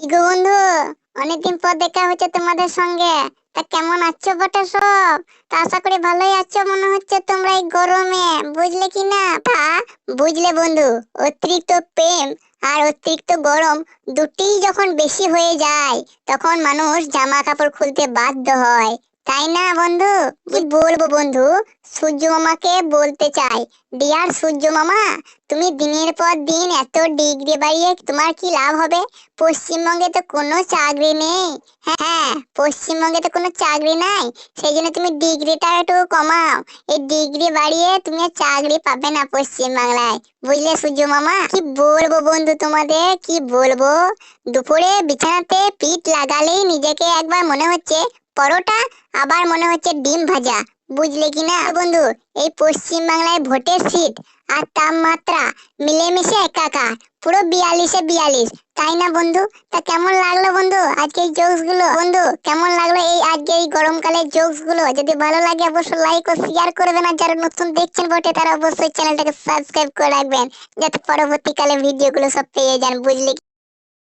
কি বন্ধু, অনেকদিন পর দেখা হচ্ছে তোমাদের সঙ্গে। তা কেমন আছো বটে সব? তা আশা করি ভালোই আছো, মনে হচ্ছে তোমরা এই গরমে। বুঝলে কি না? তা বুঝলে বন্ধু, অতিরিক্ত প্রেম আর অতিরিক্ত গরম দুটিই যখন বেশি হয়ে যায়, তখন মানুষ জামা কাপড় খুলতে বাধ্য হয়। তাই না, বন্ধু? কি বলব বন্ধু? সূর্য মামাকে বলতে চাই। ডিয়ার সূর্য মামা, তুমি দিনের পর দিন এত ডিগ্রি বাড়িয়ে তোমার কি লাভ হবে? পশ্চিমবঙ্গে তো কোনো চাকরি নেই। হ্যাঁ পশ্চিমবঙ্গে তো কোনো চাকরি নাই। সেই জন্য তুমি ডিগ্রিটা একটু কমাও। এই ডিগ্রি বাড়িয়ে তুমি চাকরি পাবে না পশ্চিম বাংলায় বুঝলে সূর্য মামা? কি বলব বন্ধু তোমাদের? কি বলব? দুপুরে বিছানাতে পিঠ লাগালেই নিজেকে একবার মনে হচ্ছে পরোটা, আবার মনে হচ্ছে ডিম ভাজা। বুঝলে কি না? বন্ধু, এই পশ্চিম বাংলায় ভোটের সিট আর তাপমাত্রা মিলেমিশে একাকার, পুরো বিয়াল্লিশে বিয়াল্লিশ। তাই না বন্ধু? তা কেমন লাগল বন্ধু আজকে এই জোকসগুলো বন্ধু, কেমন লাগল এই আজকে এই গরমকালের জোকসগুলো যদি ভালো লাগে অবশ্যই লাইক ও শেয়ার করবেন আর যারা নতুন দেখছেন বটে, তারা অবশ্যই চ্যানেলটাকে সাবস্ক্রাইব করে রাখবেন। যাতে পরবর্তীকালে ভিডিওগুলো সব পেয়ে যান, বুঝলি